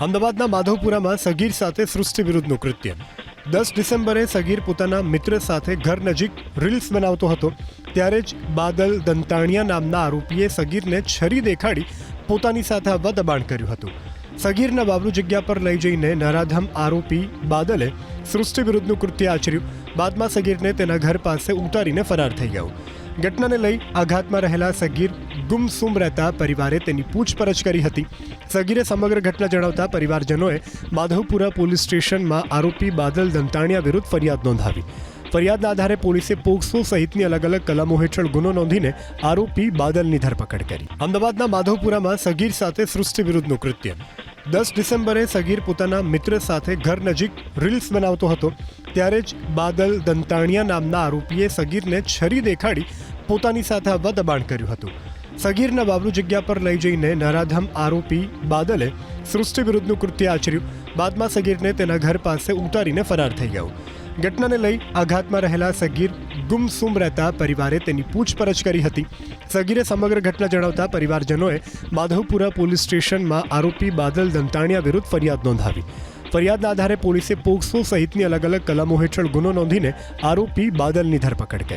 અમદાવાદના માધવપુરામાં સગીર સાથે સૃષ્ટિ વિરુદ્ધનું કૃત્ય. દસ ડિસેમ્બરે સગીર પોતાના મિત્ર સાથે ઘર નજીક રીલ્સ બનાવતો હતો. ત્યારે જ બાદલ દંતાણિયા નામના આરોપીએ સગીરને છરી દેખાડી પોતાની સાથે આવવા દબાણ કર્યું હતું. સગીરના બાબુ જગ્યા પર લઈ જઈને નરાધમ આરોપી બાદલે સૃષ્ટિ વિરુદ્ધનું કૃત્ય આચર્યું. બાદમાં સગીરને તેના ઘર પાસે ઉતારીને ફરાર થઈ ગયો. ઘટનાને લઈ આઘાતમાં રહેલા સગીર ગુમસુમ રહેતા પરિવારે તેની પૂછપરછ કરી હતી. સગીરે સમગ્ર ઘટના જણાવતા પરિવારજનોએ માધવપુરા પોલીસ સ્ટેશનમાં આરોપી બાદલ દંતાણિયા વિરુદ્ધ ફરિયાદ નોંધાવી. ફરિયાદના આધારે પોલીસે પોક્સો સહિતની અલગ અલગ કલમો હેઠળ ગુનો નોંધીને આરોપી બાદલની ધરપકડ કરી. અમદાવાદના માધવપુરામાં સગીર સાથે સૃષ્ટિ વિરુદ્ધનું કૃત્ય. દસ ડિસેમ્બરે સગીર પોતાના મિત્ર સાથે ઘર નજીક રીલ્સ બનાવતો હતો. ત્યારે જ બાદલ દંતાણિયા નામના આરોપીએ સગીરને છરી દેખાડી પોતાની સાથે આવવા દબાણ કર્યું હતું. સગીરના બાબુ જગ્યા પર લઈ જઈને નરાધમ આરોપી બાદલે સૃષ્ટિ વિરુદ્ધનું કૃત્ય આચર્યું. બાદમાં સગીરને તેના ઘર પાસે ઉતારીને ફરાર થઈ ગયો. ઘટનાને લઈ આઘાતમાં રહેલા સગીર ગુમસુમ રહેતા પરિવારે તેની પૂછપરછ કરી હતી. સગીરે સમગ્ર ઘટના જણાવતા પરિવારજનોએ માધવપુરા પોલીસ સ્ટેશનમાં આરોપી બાદલ દંતાણિયા વિરુદ્ધ ફરિયાદ નોંધાવી. ફરિયાદના આધારે પોલીસે પોક્સો સહિતની અલગ અલગ કલમો હેઠળ ગુનો નોંધીને આરોપી બાદલની ધરપકડ કરી.